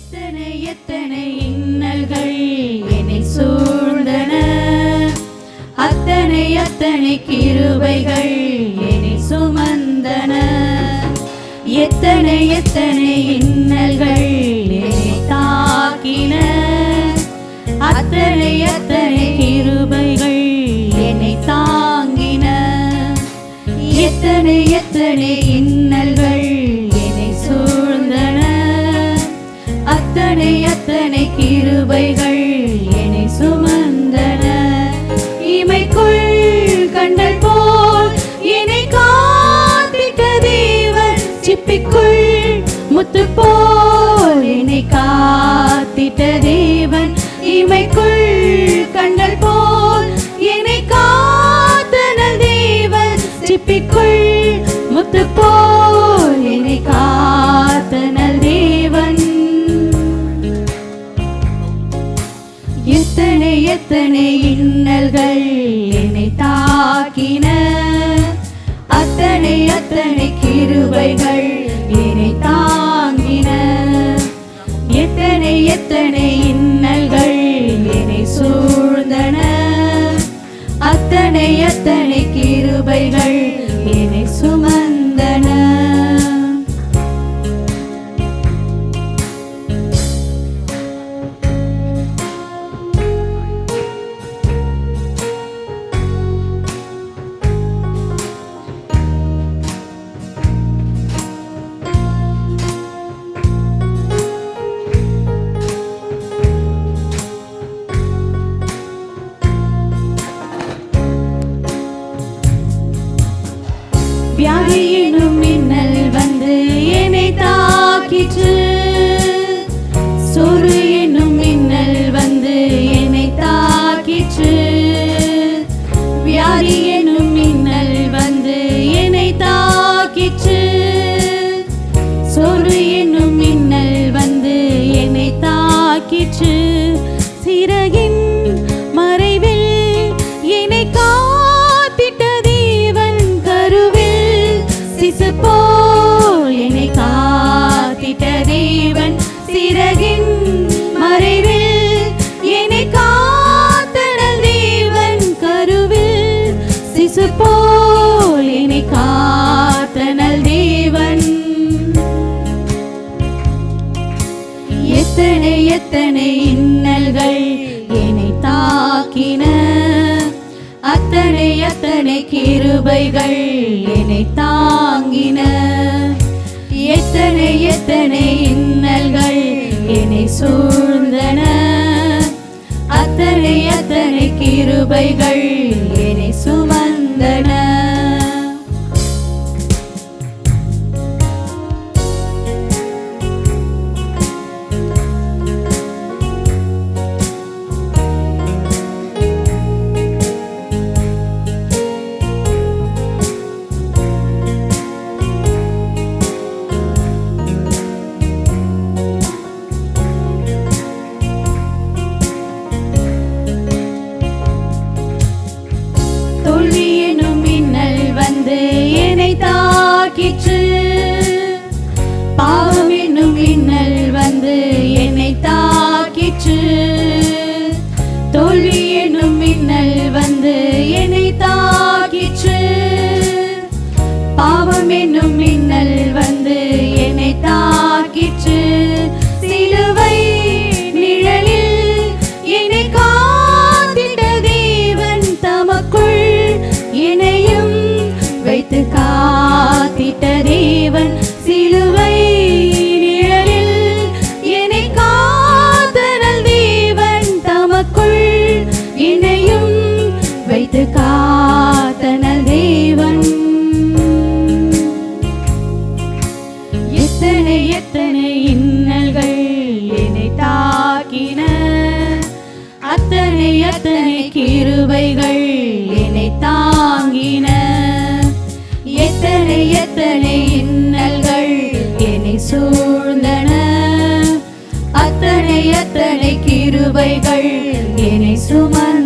எத்தனை எத்தனை இன்னல்கள் என்னை சூழ்ந்தன? அத்தனை அத்தனை கிருபைகள் என்னை சுமந்தன. எத்தனை எத்தனை இன்னல்கள் அத்தனை அத்தனை கிருபைகள் என்னை சுமந்தன. இமைக்குள் கண்டல் போல் என்னை காத்திட்ட தேவன் சிப்பிக்குள் முத்து போல் எத்தனை இன்னல்கள் என்னை தாக்கின? அத்தனை அத்தனை கிருவைகள் என்னை தாங்கின. எத்தனை எத்தனை இன்னல்கள் என்னை சூழ்ந்தன? அத்தனை அத்தனை கிருபைகள் தாக்கிற்று சிறகின் எத்தனை எத்தனை இன்னல்கள் என்னை தாக்கின? அத்தனை அத்தனை கிருபைகள் என்னை தாங்கின? எத்தனை எத்தனை இன்னல்கள் என்னை சூழ்ந்தன? அத்தனை அத்தனை கிருபைகள் என்னை சுமந்தன தாக்கிற்று பாவம் கிருபைகள் என்னை தாங்கின. எத்தனை எத்தனை இன்னல்கள் என்னை சூழ்ந்தன. அத்தனை அத்தனை கிருபைகள் என்னை சும